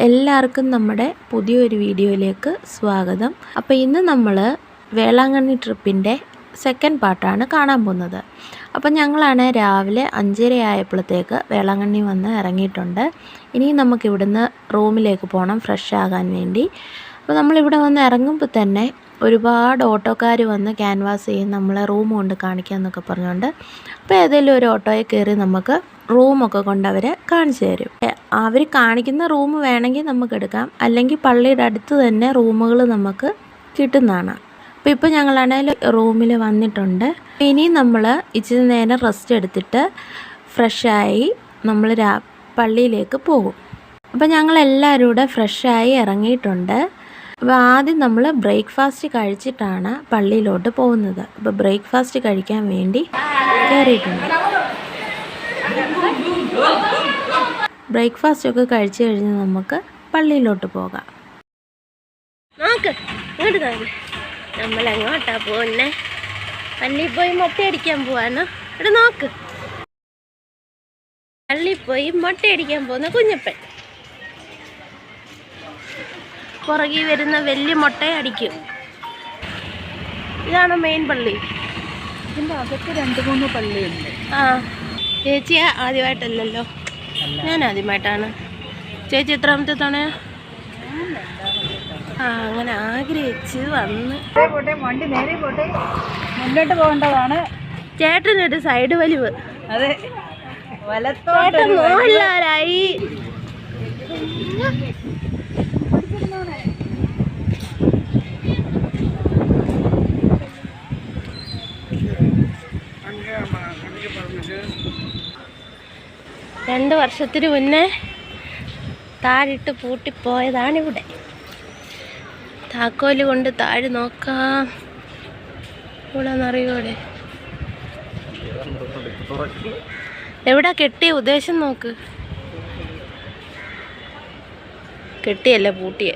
എല്ലാവർക്കും നമ്മുടെ പുതിയൊരു വീഡിയോയിലേക്ക് സ്വാഗതം. അപ്പോൾ ഇന്ന് നമ്മൾ വേളാങ്കണ്ണി ട്രിപ്പിന്റെ സെക്കൻഡ് പാർട്ടാണ് കാണാൻ പോകുന്നത്. അപ്പോൾ ഞങ്ങളാണ് രാവിലെ അഞ്ചര ആയപ്പോഴത്തേക്ക് വേളാങ്കണ്ണി വന്ന് ഇറങ്ങിയിട്ടുണ്ട്. ഇനി നമുക്ക് ഇവിടുന്ന് റൂമിലേക്ക് പോകണം ഫ്രഷ് ആകാൻ വേണ്ടി. അപ്പോൾ നമ്മളിവിടെ വന്ന് ഇറങ്ങുമ്പോൾ തന്നെ ഒരുപാട് ഓട്ടോക്കാർ വന്ന് ക്യാൻവാസ് ചെയ്യും നമ്മളെ റൂം കൊണ്ട് കാണിക്കുക എന്നൊക്കെ പറഞ്ഞുകൊണ്ട്. അപ്പോൾ ഏതെങ്കിലും ഒരു ഓട്ടോയിൽ കയറി നമുക്ക് റൂമൊക്കെ കൊണ്ട് അവർ കാണിച്ചു തരും. അവർ കാണിക്കുന്ന റൂം വേണമെങ്കിൽ നമുക്ക് എടുക്കാം. അല്ലെങ്കിൽ പള്ളിയുടെ അടുത്ത് തന്നെ റൂമുകൾ നമുക്ക് കിട്ടുന്നതാണ്. അപ്പോൾ ഇപ്പോൾ ഞങ്ങളാണെങ്കിൽ റൂമിൽ വന്നിട്ടുണ്ട്. ഇനി നമ്മൾ ഇച്ചിരി നേരം റെസ്റ്റ് എടുത്തിട്ട് ഫ്രഷായി നമ്മൾ രാ പള്ളിയിലേക്ക് പോകും. അപ്പോൾ ഞങ്ങളെല്ലാവരും കൂടെ ഫ്രഷായി ഇറങ്ങിയിട്ടുണ്ട്. അപ്പോൾ ആദ്യം നമ്മൾ ബ്രേക്ക്ഫാസ്റ്റ് കഴിച്ചിട്ടാണ് പള്ളിയിലോട്ട് പോകുന്നത്. അപ്പോൾ ബ്രേക്ക്ഫാസ്റ്റ് കഴിക്കാൻ വേണ്ടി കയറിയിട്ടുണ്ട് ബ്രേക്ക്ഫാസ്റ്റ് ഒക്കെ കഴിച്ചു കഴിഞ്ഞ് നമുക്ക് പള്ളിയിലോട്ട് പോകാം. നോക്ക് ഇങ്ങോട്ട് നോക്ക് നമ്മൾ എങ്ങോട്ടാ പോകുന്നേ പള്ളിയിൽ പോയി മുട്ടയടിക്കാൻ പോവാണ് ഇവിടെ നോക്ക്. പള്ളിയിൽ പോയി മുട്ടയടിക്കാൻ പോകുന്ന കുഞ്ഞപ്പൻ. പുറകിൽ വരുന്ന വലിയ മുട്ട അടിക്കും. ഇതാണ് മെയിൻ പള്ളി? ഇതിന്റെ അകത്ത് രണ്ട് മൂന്ന് പള്ളിയുണ്ട്. ആ ചേച്ചി ആദ്യമായിട്ടല്ലല്ലോ? ഞാൻ ആദ്യമായിട്ടാണ് ചേച്ചി എത്രാമത്തെ തവണ? ആ അങ്ങനെ ആഗ്രഹിച്ച് വന്ന്. പോട്ടെ വണ്ടി നേരെ പോട്ടെ. മുന്നോട്ട് പോകേണ്ടതാണ്. ചേട്ടനൊരു സൈഡ് വലിവ്. അതെ. വലത്തോട്ട് മോഹൻലാലായി. രണ്ട് വർഷത്തിന് മുന്നേ താഴിട്ട് പൂട്ടിപ്പോയതാണിവിടെ. താക്കോൽ കൊണ്ട് താഴെ നോക്കാം. ഇവിടെ എവിടെ എവിടാ കെട്ടിയ ഉദ്ദേശം നോക്ക്. കെട്ടിയല്ല പൂട്ടിയെ.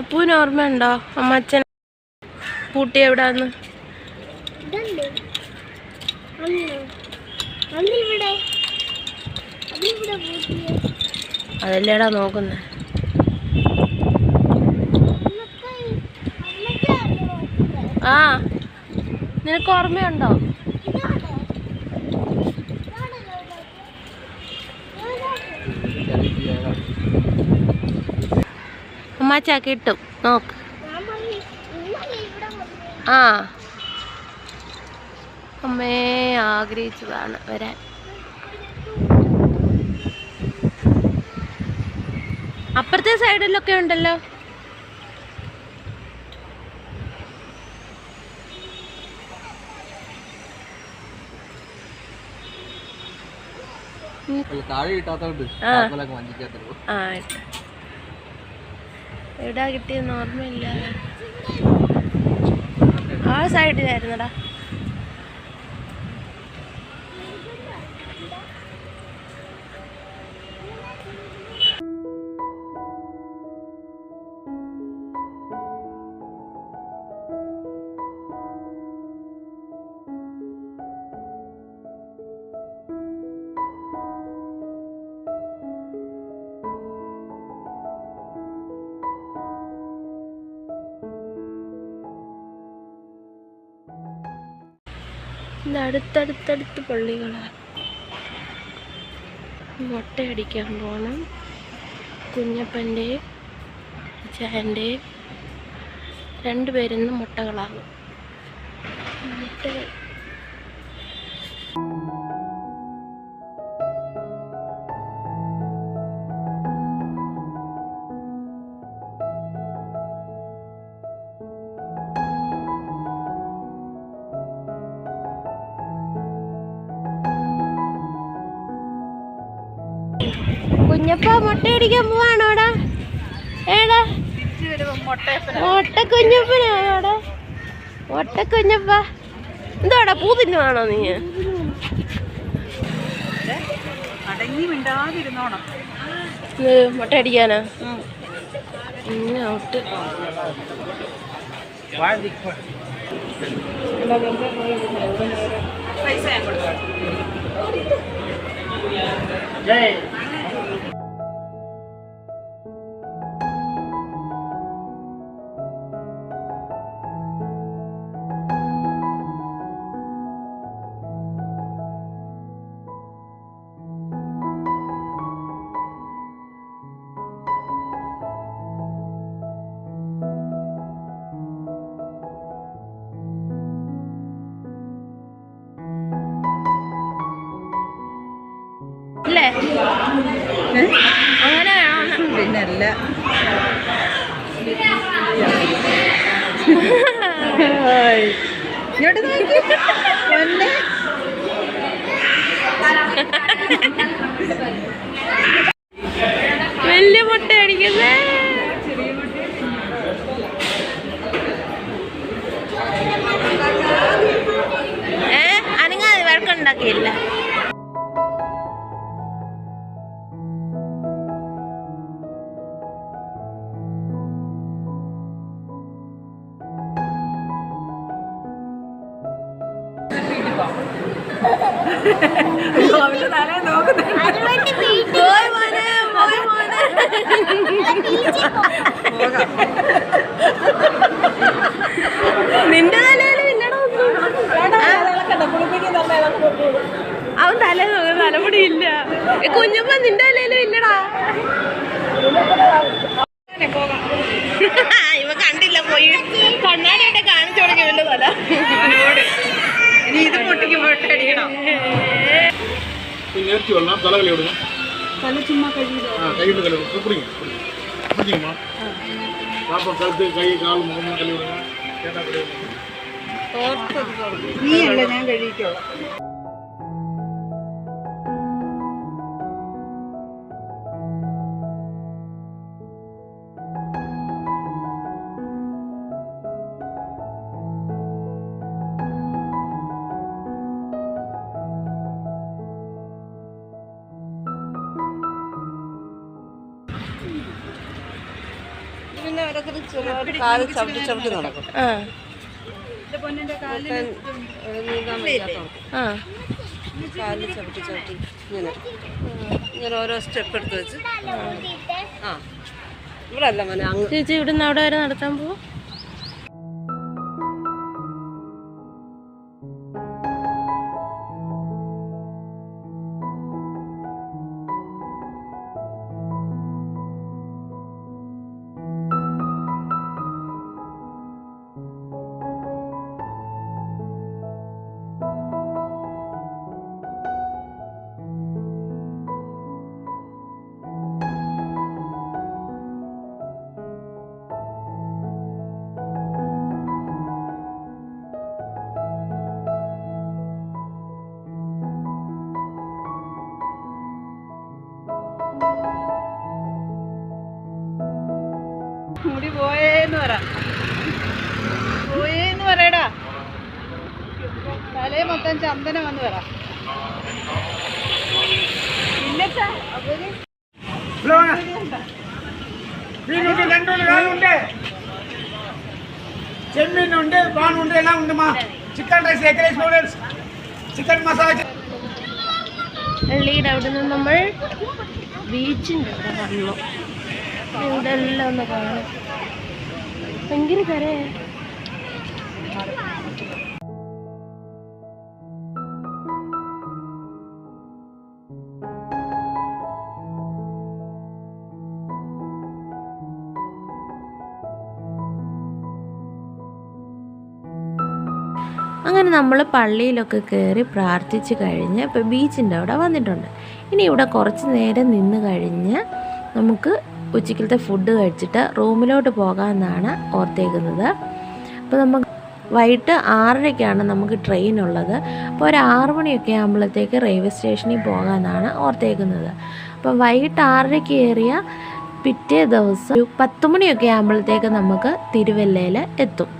അപ്പൂന് ഓർമ്മയുണ്ടോ? അമ്മച്ചൻ പൂട്ടി എവിടാന്ന്? അതല്ലേടാ നോക്കുന്നേ. ആ നിനക്ക് ഓർമ്മയുണ്ടോ? അമ്മാച്ചാ കിട്ടും. നോക്ക്. ആ. അമ്മേ ആഗ്രഹിച്ചതാണ് വരാൻ. അപ്പുറത്തെ സൈഡിലൊക്കെ ഉണ്ടല്ലോ. താഴെ കിട്ടാത്തോണ്ട് വഞ്ചിക്കാത്തുള്ളൂ ആ. എവിടാ കിട്ടിയെന്ന് ഓർമ്മയില്ല. ആ സൈഡിലായിരുന്നടാ ഇത് അടുത്തടുത്തടുത്ത് പള്ളികളാണ് മുട്ടയടിക്കാൻ പോകണം കുഞ്ഞപ്പന്റെ ചേന്റെ രണ്ടുപേരിന്ന് മുട്ടകളാകും. മുട്ടകൾ. കുഞ്ഞപ്പ മുട്ടയടിക്കാൻ പോവാണോടാ? ഏടാ? മുട്ട കുഞ്ഞപ്പനാണോടാ മുട്ട കുഞ്ഞപ്പ എന്താടാ പൂ തിന്നുവാണോ നീ? അടങ്ങി മിണ്ടാതിരുന്നോണം. മുട്ട അടിക്കാനാ ഇങ്ങോട്ട് അല്ലേ ഇങ്ങോട്ട് നോക്കി. എന്നെ. വലിയ മുട്ട അടിക്കുന്നേ. ഏ അനങ്ങാതെ വഴക്കുണ്ടാക്കിയില്ല. നിന്റെ തലയിൽ അവൻ തല തലമുടി ഇല്ല കുഞ്ഞുമ്പ നിന്റെ തലയിലും ഇല്ലടാ. ഇവ കണ്ടില്ല പോയി. കണ്ണാടിയായിട്ട് കാണിച്ചു തുടങ്ങി ഇവന്റെ തല. ഇത് പൊട്ടിക്ക് പൊട്ടടിക്കണം തലകളി കൊടുക്കണം தலை சும்மா கழுவிடுவோம் ஆ கைவிட்டு கழுவு. பிடிங்க பிடிச்சிங்கம்மா பாப்பா கழுத்து கை கால் முகம்லாம் கழுவிடுங்க. கேட்டால் கழுவிடுங்க. நீ எல்லாம் கழுவிட்டோம் കാലിൽ ചവിട്ടി ചവിട്ടി ഇങ്ങനെ. ഇങ്ങനെ ഓരോ സ്റ്റെപ്പ് എടുത്ത് വെച്ച്. ആ. ഇവിടെ അല്ല മോനെ ചേച്ചി ഇവിടുന്ന് അവിടെ വരെ നടത്താൻ പോവും? മുടി പോയേന്ന് പറ. പോയേന്ന് പറയടാ. തലേ മൊത്തം ചന്ദനം വന്ന് പറ. രണ്ടുണ്ട് നാലുണ്ട് ചെമ്മീനുണ്ട് പാനുണ്ട് എല്ലാം ഉണ്ടമ്മా chicken rice egg rice noodles chicken masala പള്ളിയുടെ അവിടെ നിന്ന് നമ്മൾ ബീച്ചിന്റെ അവിടെ വന്നു. ഇവിടെ എല്ലാം ഒന്ന് കാണാം. ഭയങ്കര അങ്ങനെ നമ്മൾ പള്ളിയിലൊക്കെ കയറി പ്രാർത്ഥിച്ച് കഴിഞ്ഞ് ഇപ്പോൾ ബീച്ചിന്റെ അവിടെ വന്നിട്ടുണ്ട്. ഇനി ഇവിടെ കുറച്ച് നേരം നിന്ന് കഴിഞ്ഞ് നമുക്ക് ഉച്ചക്കലത്തെ ഫുഡ് കഴിച്ചിട്ട് റൂമിലോട്ട് പോകാമെന്നാണ് ഓർത്തേക്കുന്നത്. അപ്പോൾ നമുക്ക് വൈകിട്ട് ആറരയ്ക്കാണ് നമുക്ക് ട്രെയിൻ ഉള്ളത്. അപ്പോൾ ഒരു ആറ് മണിയൊക്കെ ആകുമ്പോഴത്തേക്ക് റെയിൽവേ സ്റ്റേഷനിൽ പോകാമെന്നാണ് ഓർത്തേക്കുന്നത്. അപ്പോൾ വൈകിട്ട് ആറരയ്ക്ക് കയറിയ പിറ്റേ ദിവസം ഒരു പത്ത് മണിയൊക്കെ ആകുമ്പോഴത്തേക്ക് നമുക്ക് തിരുവല്ലയിൽ എത്തും.